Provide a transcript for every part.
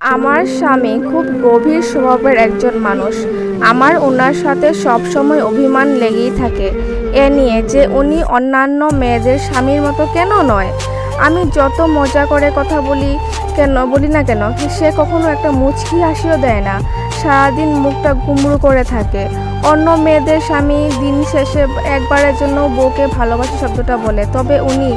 আমার স্বামী খুব গভীর স্বভাবের একজন মানুষ। আমার ওনার সাথে সবসময় অভিমান লেগেই থাকে। এ নিয়ে যে উনি অন্যান্য মেয়েদের স্বামীর মতো কেন নয়? আমি যত মজা করে কথা বলি কেন, বলি না কেন সে কখনো একটা মুচকি হাসিও দেয় না। সারাদিন মুখটা গুমড়ো করে থাকে। অন্য মেয়েদের স্বামী দিন শেষে একবারের জন্য বউকে ভালোবাসি শব্দটা বলে। তবে উনি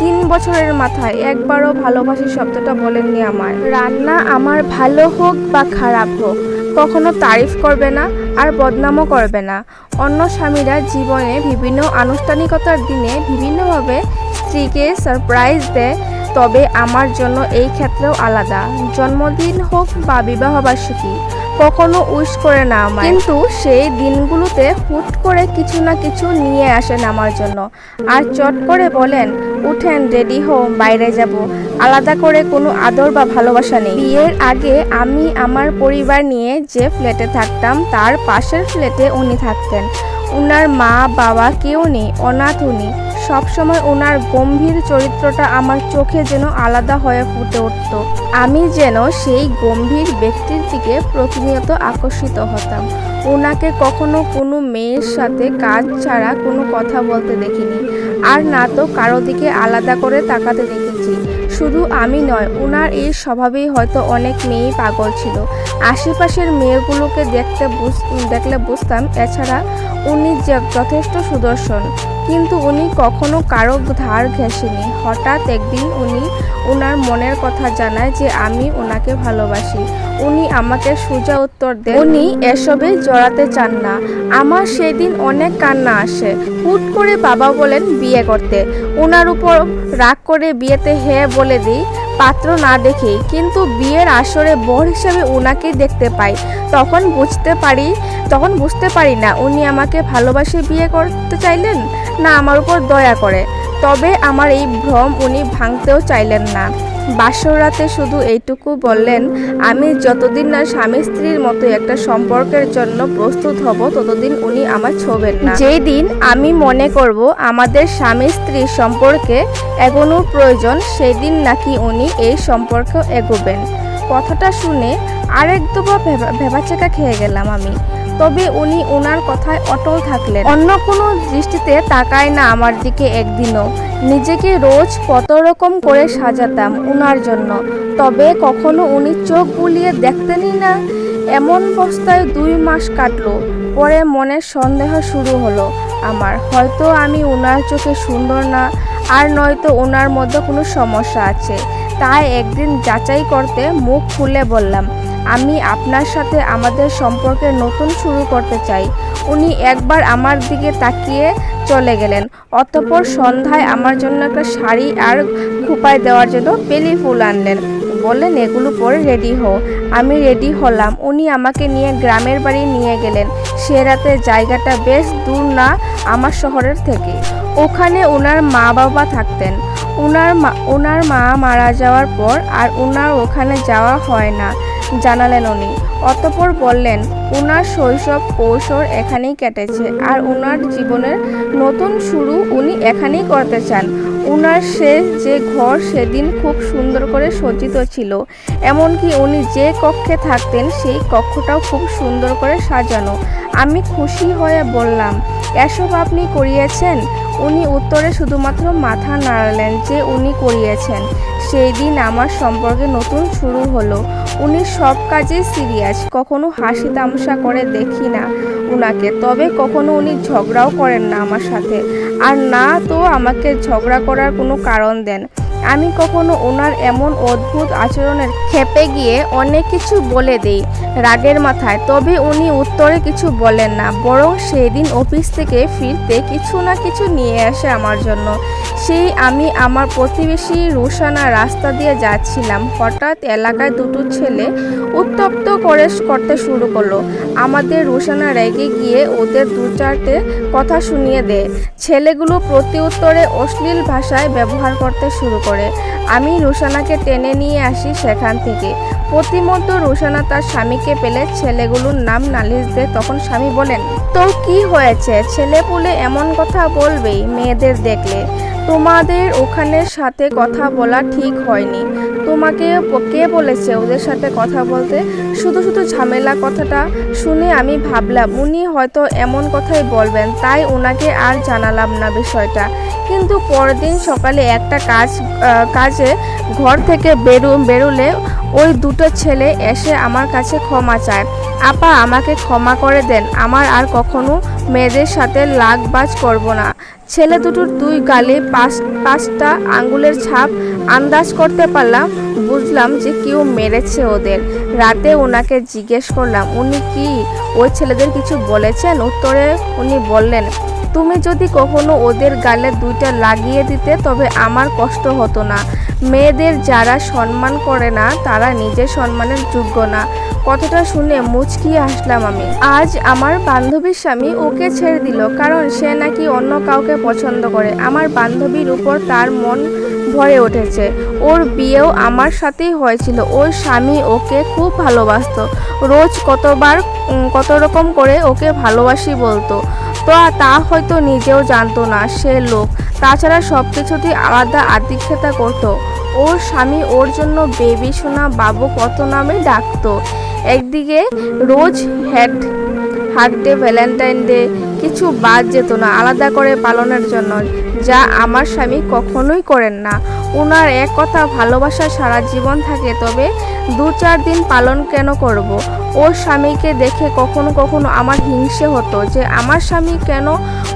তিন বছরের মাথায় একবারও ভালোবাসি শব্দটা বলেননি আমার রান্না আমার ভালো হোক বা খারাপ হোক, কখনো তারিফ করবে না আর বদনামও করবে না। অন্য স্বামীরা জীবনে বিভিন্ন আনুষ্ঠানিকতার দিনে বিভিন্নভাবে স্ত্রীকে সারপ্রাইজ দেয়, তবে আমার জন্য এই ক্ষেত্রেও আলাদা। জন্মদিন হোক বা বিবাহবার্ষিকী কখনো উইশ করে না আমায়। কিন্তু সেই দিনগুলোতে হুট করে কিছু না কিছু নিয়ে আসেন আমার জন্য। আর চট করে বলেন, উঠেন, রেডি হো বাইরে যাব। আলাদা করে কোনো আদর বা ভালোবাসা নেই। বিয়ের আগে আমি আমার পরিবার নিয়ে যে ফ্ল্যাটে থাকতাম, তার পাশের ফ্ল্যাটে উনি থাকতেন। উনার মা, বাবা কেউ নেই, অনাথ উনি। সবসময় ওনার গম্ভীর চরিত্রটা আমার চোখে যেন আলাদা হয়ে ফুটে উঠত। আমি যেন সেই গম্ভীর ব্যক্তির দিকে প্রতিনিয়ত আকর্ষিত হতাম। ওনাকে কখনো কোনো মেয়ের সাথে কাজ ছাড়া কোনো কথা বলতে দেখিনি। আর না তো কারও দিকে আলাদা করে তাকাতে দেখেছি। শুধু আমি নয়, ওনার এই স্বভাবেই হয়তো অনেক মেয়েই পাগল ছিল। আশেপাশের মেয়েগুলোকে দেখতে বুঝ- দেখলে বুঝতাম, এছাড়া উনি যথেষ্ট সুদর্শন। কিন্তু উনি কখনো কারও ধার ঘেঁষেনি। হঠাৎ একদিন উনি ওনার মনের কথা জানায় যে, আমি ওনাকে ভালোবাসি। উনি আমাকে সোজা উত্তর দেন। উনি এসবে জড়াতে চান না। আমার সেদিন অনেক কান্না আসে। হুট করে বাবা বলেন, বিয়ে করতে। ওনার উপর রাগ করে বিয়েতে হ্যাঁ বলে দিই। পাত্র না দেখেই কিন্তু বিয়ের আসরে বর হিসেবে ওনাকেই দেখতে পাই। তখন বুঝতে পারি, তখন বুঝতে পারি না, উনি আমাকে ভালোবাসে বিয়ে করতে চাইলেন? না, আমার উপর দয়া করে। তবে আমার এই ভ্রম উনি ভাঙতেও চাইলেন না। বাসর রাতে শুধু এইটুকু বললেন, আমি যতদিন না স্বামী স্ত্রীর মতো একটা সম্পর্কের জন্য প্রস্তুত হব, ততদিন উনি আমার ছোবেন না। যেই দিন আমি মনে করব আমাদের স্বামী স্ত্রী সম্পর্কে এগোনোর প্রয়োজন সেই দিন নাকি উনি এই সম্পর্ক এগোবেন। কথাটা শুনে আরেক দুবা ভেবাচেকা খেয়ে গেলাম আমি। তবে উনি ওনার কথায় অটল থাকলেন। অন্য কোনো দৃষ্টিতে তাকায় না আমার দিকে একদিনও। নিজেকে রোজ কত রকম করে সাজাতাম ওনার জন্য। তবে কখনো উনি চোখ বুলিয়ে দেখতেনই না। এমন অবস্থায় দুই মাস কাটলো। পরে মনের সন্দেহ শুরু হলো আমার। হয়তো আমি ওনার চোখে সুন্দর না, আর নয়তো ওনার মধ্যে কোনো সমস্যা আছে। তাই একদিন যাচাই করতে মুখ খুলে বললাম আমি আপনার সাথে আমাদের সম্পর্কে নতুন শুরু করতে চাই। উনি একবার আমার দিকে তাকিয়ে চলে গেলেন। অতপর সন্ধ্যায় আমার জন্য একটা শাড়ি আর খুপায় দেওয়ার জন্য বেলি ফুল আনলেন। বললেন, এগুলো পরে রেডি হও। আমি রেডি হলাম। উনি আমাকে নিয়ে গ্রামের বাড়ি নিয়ে গেলেন। সে রাতে জায়গাটা বেশ দূর না আমার শহরের থেকে। ওখানে ওনার মা বাবা থাকতেন। ওনার মা ওনার মা মারা যাওয়ার পর আর ওনার ওখানে যাওয়া হয় না। জানালেন উনি। অতপর বললেন, উনার শৈশব কৈশোর এখানেই কেটেছে আর উনার জীবনের নতুন শুরু উনি এখানেই করতে চান। উনার শেষ যে ঘর সেদিন খুব সুন্দর করে সজ্জিত ছিল। এমনকি উনি যে কক্ষে থাকতেন সেই কক্ষটাও খুব সুন্দর করে সাজানো। আমি খুশি হয়ে বললাম, এসব আপনি করিয়েছেন? উনি উত্তরে শুধুমাত্র মাথা নাড়ালেন যে উনি করিয়েছেন। সেই দিন আমার সম্পর্কে নতুন শুরু হলো। উনি সব কাজেই সিরিয়াস, কখনো হাসি তামসা করে দেখি না উনাকে, তবে কখনো উনি ঝগড়াও করেন না আমার সাথে। আর না তো আমাকে ঝগড়া করার কোনো কারণ দেন। আমি কখনো ওনার এমন অদ্ভুত আচরণের খেপে গিয়ে অনেক কিছু বলে দেই রাগের মাথায়, তবে উনি উত্তরে কিছু বলেন না। বরং সেই দিন অফিস থেকে ফিরতে কিছু না কিছু নিয়ে আসে আমার জন্য। সেই আমি আমার প্রতিবেশী রুশানা রাস্তা দিয়ে যাচ্ছিলাম। হঠাৎ এলাকায় দুটো ছেলে উত্তপ্ত করে করতে শুরু করল। আমাদের রুশানা রেগে গিয়ে ওদের দু চারটে কথা শুনিয়ে দেয়। ছেলেগুলো প্রতি উত্তরে অশ্লীল ভাষায় ব্যবহার করতে শুরু করে। আমি রুশানাকে টেনে নিয়ে আসি সেখান থেকে। প্রতিমধ্যে রুশানা তার স্বামীকে পেলে ছেলেগুলোর নাম নালিশ দেয় তখন স্বামী বলেন, তোর কি হয়েছে? ছেলে পুলে এমন কথা বলবেই মেয়েদের দেখলে। তোমাদের ওখানের সাথে কথা বলা ঠিক হয়নি। তোমাকে কে বলেছে ওদের সাথে কথা বলতে? শুধু শুধু ঝামেলা কথাটা শুনে আমি ভাবলাম, উনি হয়তো এমন কথাই বলবেন, তাই ওনাকে আর জানালাম না বিষয়টা। কিন্তু পরের দিন সকালে একটা কাজ কাজে ঘর থেকে বেরো, বেরোলে ওই দুটো ছেলে এসে আমার কাছে ক্ষমা চায়। আপা, আমাকে ক্ষমা করে দেন। আমার আর কখনো মেয়েদের সাথে লাগবাজ করব না। ছেলে দুটোর দুই গালে পাঁচ, পাঁচটা আঙ্গুলের ছাপ আন্দাজ করতে পারলাম, বুঝলাম যে কেউ মেরেছে ওদের। রাতে ওনাকে জিজ্ঞেস করলাম, উনি কি? ওই ছেলেদের কিছু বলেছেন? উত্তরে উনি বললেন তুমি যদি কখনো ওদের গালে দুইটা লাগিয়ে দিতে, তবে আমার কষ্ট হতো না। মেয়েদের যারা সম্মান করে না, তারা নিজের সম্মানের যোগ্য না। কথাটা শুনে মুচকিয়ে আসলাম আমি। আজ আমার বান্ধবীর স্বামী ওকে ছেড়ে দিল, কারণ সে নাকি অন্য কাউকে পছন্দ করে। আমার বান্ধবীর উপর তার মন ভরে উঠেছে। ওর বিয়েও আমার সাথেই হয়েছিল। ওর স্বামী ওকে খুব ভালোবাসতো। রোজ কতবার কত রকম করে ওকে ভালোবাসি বলতো। তো তা হয়তো নিজেও জানতো না। সে লোক। তাছাড়া সব কিছুতেই আলাদা আতিক্ষেতা করত। ওর স্বামী ওর জন্য বেবি সোনা বাবু কত নামে ডাকত। একদিকে রোজ হ্যাট হাত ডে, ভ্যালেন্টাইন ডে কিছু বাদ যেত না, আলাদা করে পালনের জন্য, যা আমার স্বামী কখনোই করেন না। ওনার এক কথা, ভালোবাসা সারা জীবন থাকে, তবে দু চার দিন পালন কেন করব। ওর স্বামীকে দেখে কখনো কখনো আমার হিংসে হতো যে, আমার স্বামী কেন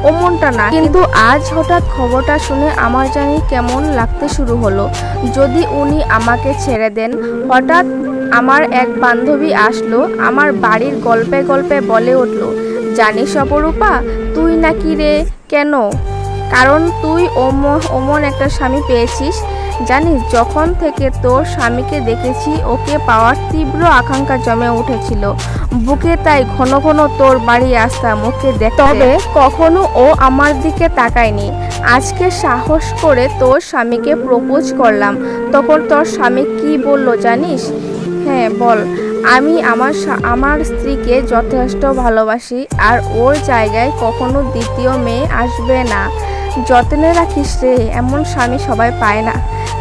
অমনটা না? কিন্তু আজ হঠাৎ খবরটা শুনে আমার জানি কেমন লাগতে শুরু হলো। যদি উনি আমাকে ছেড়ে দেন, হঠাৎ আমার এক বান্ধবী আসলো, আমার বাড়ির গল্পে গল্পে বলে উঠল জানিস অপরূপা? তুই নাকি রে, কেন? কারণ তুই ওমন একটা স্বামী পেয়েছিস। জানিস, যখন থেকে তোর স্বামীকে দেখেছি, ওকে পাওয়ার তীব্র আকাঙ্ক্ষা জমে উঠেছিল। বুকে তাই ঘন ঘন তোর বাড়ি আসতাম ওকে দেখতে। তবে কখনো ও আমার দিকে তাকায়নি। আজকে সাহস করে তোর স্বামীকে প্রপোজ করলাম। তখন তোর স্বামী কি বলল জানিস? হ্যাঁ বল। আমি আমার আমার স্ত্রীকে যথেষ্ট ভালোবাসি আর ওর জায়গায় কখনো দ্বিতীয় মেয়ে আসবে না। যত্নে রাখিস রে, এমন স্বামী সবাই পায় না।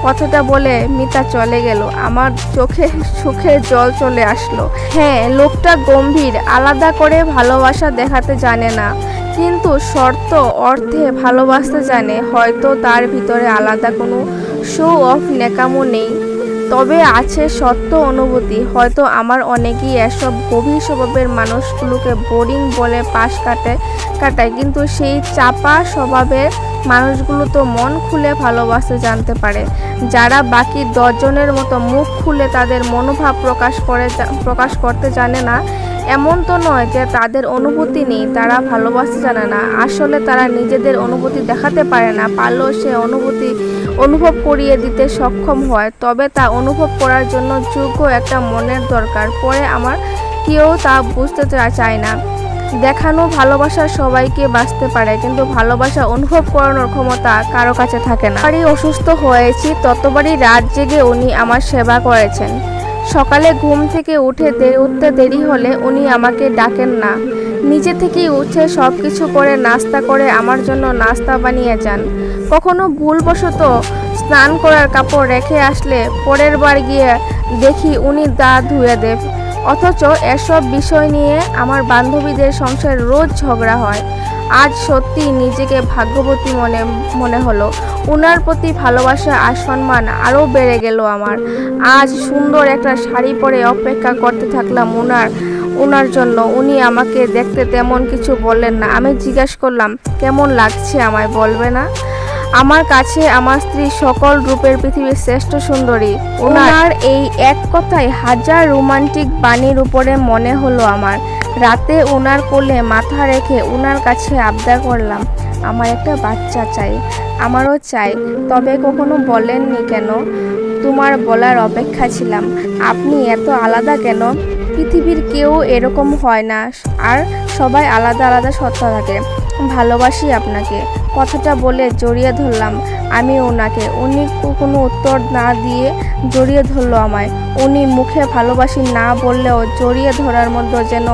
কথাটা বলে মিতা চলে গেল। আমার চোখে সুখে জল চলে আসলো। হ্যাঁ লোকটা গম্ভীর, আলাদা করে ভালোবাসা দেখাতে জানে না। কিন্তু শর্ত অর্থে ভালোবাসতে জানে, হয়তো তার ভিতরে আলাদা কোনো শো অফ নেকামো নেই। তবে আছে সত্য অনুভূতি। হয়তো আমার অনেকেই এসব গভীর স্বভাবের মানুষগুলোকে বোরিং বলে পাশ কাটে, কাটায়, কিন্তু সেই চাপা স্বভাবের মানুষগুলো তো মন খুলে ভালোবাসতে জানতে পারে। যারা বাকি দশজনের মতো মুখ খুলে তাদের মনোভাব প্রকাশ করে প্রকাশ করতে জানে না, এমন তো নয় যে তাদের অনুভূতি নেই, তারা ভালোবাসতে জানে না। আসলে তারা নিজেদের অনুভূতি দেখাতে পারে না, পারলেও সে অনুভূতি অনুভব করিয়ে দিতে সক্ষম হয়, তবে তা অনুভব করার জন্য যোগ্য একটা মনের দরকার। পরে আমার কেউ তা বুঝতে চায় না। দেখানো ভালোবাসা সবাইকে বাঁচতে পারে, কিন্তু ভালোবাসা অনুভব করানোর ক্ষমতা কারও কাছে থাকে না। বাড়ি অসুস্থ হয়েছি, ততবারই রাত জেগে উনি আমার সেবা করেছেন। সকালে ঘুম থেকে উঠে উঠতে দেরি হলে উনি আমাকে ডাকেন না। নিজে থেকেই উঠে সব কিছু করে নাস্তা করে আমার জন্য নাস্তা বানিয়ে যান। কখনো ভুলবশত স্নান করার কাপড় রেখে আসলে পরের বার গিয়ে দেখি উনি দা ধুয়ে দেব অথচ এসব বিষয় নিয়ে আমার বান্ধবীদের সংসার রোজ ঝগড়া হয়। আজ সত্যি নিজেকে ভাগ্যবতী মনে মনে হলো। উনার প্রতি ভালোবাসা আর সম্মান আরও বেড়ে গেল আমার। আজ সুন্দর একটা শাড়ি পরে অপেক্ষা করতে থাকলাম উনার উনার জন্য। উনি আমাকে দেখতে তেমন কিছু বললেন না। আমি জিজ্ঞাসা করলাম, কেমন লাগছে আমায়? বলবে না? আমার কাছে আমার স্ত্রী সকল রূপের পৃথিবীর শ্রেষ্ঠ সুন্দরী। ওনার এই এক কথায় হাজার রোমান্টিক বাণীর উপরে মনে হলো আমার। রাতে ওনার কোলে মাথা রেখে ওনার কাছে আবদার করলাম, আমার একটা বাচ্চা চাই, আমারও চাই, তবে কখনো বলেননি কেন? তোমার বলার অপেক্ষা ছিলাম। আপনি এত আলাদা কেন? পৃথিবীর কেউ এরকম হয় না, আর সবাই আলাদা আলাদা সত্তা থাকে। ভালোবাসি আপনাকে। কথাটা বলে জড়িয়ে ধরলাম। আমি ওনাকে। উনি কোনো উত্তর না দিয়ে জড়িয়ে ধরলো আমায়। উনি মুখে ভালোবাসি না বললেও জড়িয়ে ধরার মধ্যে যেন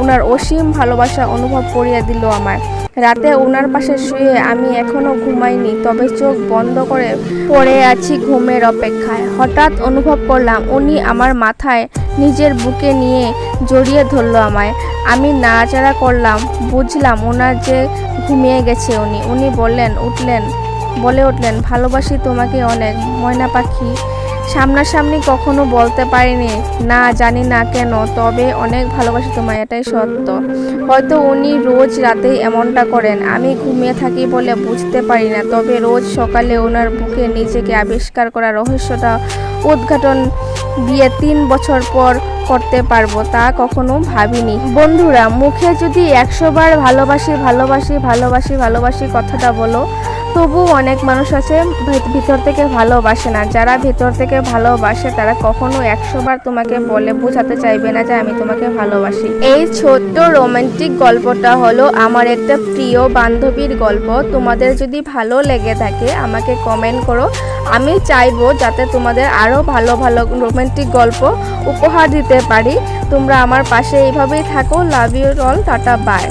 ওনার অসীম ভালোবাসা অনুভব করিয়ে দিল আমায়। রাতে ওনার পাশে শুয়ে আমি এখনও ঘুমাইনি, তবে চোখ বন্ধ করে পড়ে আছি ঘুমের অপেক্ষায়। হঠাৎ অনুভব করলাম উনি আমার মাথায় নিজের বুকে নিয়ে জড়িয়ে ধরলো আমায়। আমি নাড়াচাড়া করলাম, বুঝলাম ওনার যে ঘুমিয়ে গেছে উনি। উনি বললেন, উঠলেন। বলে উঠলেন, ভালোবাসি তোমাকে অনেক, ময়না পাখি। সামনাসামনি কখনো বলতে পারিনি, না, জানি না কেন, তবে অনেক ভালোবাসি তোমায়, এটাই সত্য। হয়তো উনি রোজ রাতে এমনটা করেন, আমি ঘুমিয়ে থাকি বলে বুঝতে পারি না, তবে রোজ সকালে ওনার বুকে নিজেকে আবিষ্কার করা রহস্যটা উদ্ঘাটন বিয়ে তিন বছর পর করতে পারব, তা কখনো ভাবিনি। বন্ধুরা, মুখে যদি একশোবার ভালোবাসি ভালোবাসি ভালোবাসি ভালোবাসি কথাটা বলো তবু অনেক মানুষ আছে ভিতর থেকে ভালোবাসে না। যারা ভিতর থেকে ভালোবাসে, তারা কখনো একশোবার তোমাকে বলে, বোঝাতে চাইবে না যে আমি তোমাকে ভালোবাসি। এই ছোট্ট রোমান্টিক গল্পটা হলো আমার একটা প্রিয় বান্ধবীর গল্প। তোমাদের যদি ভালো লেগে থাকে, আমাকে কমেন্ট করো। আমি চাইব যাতে তোমাদের আরও ভালো ভালো রোমান্টিক গল্প উপহার দিতে পারি। তোমরা আমার পাশে এইভাবেই থাকো। Love you all tata bye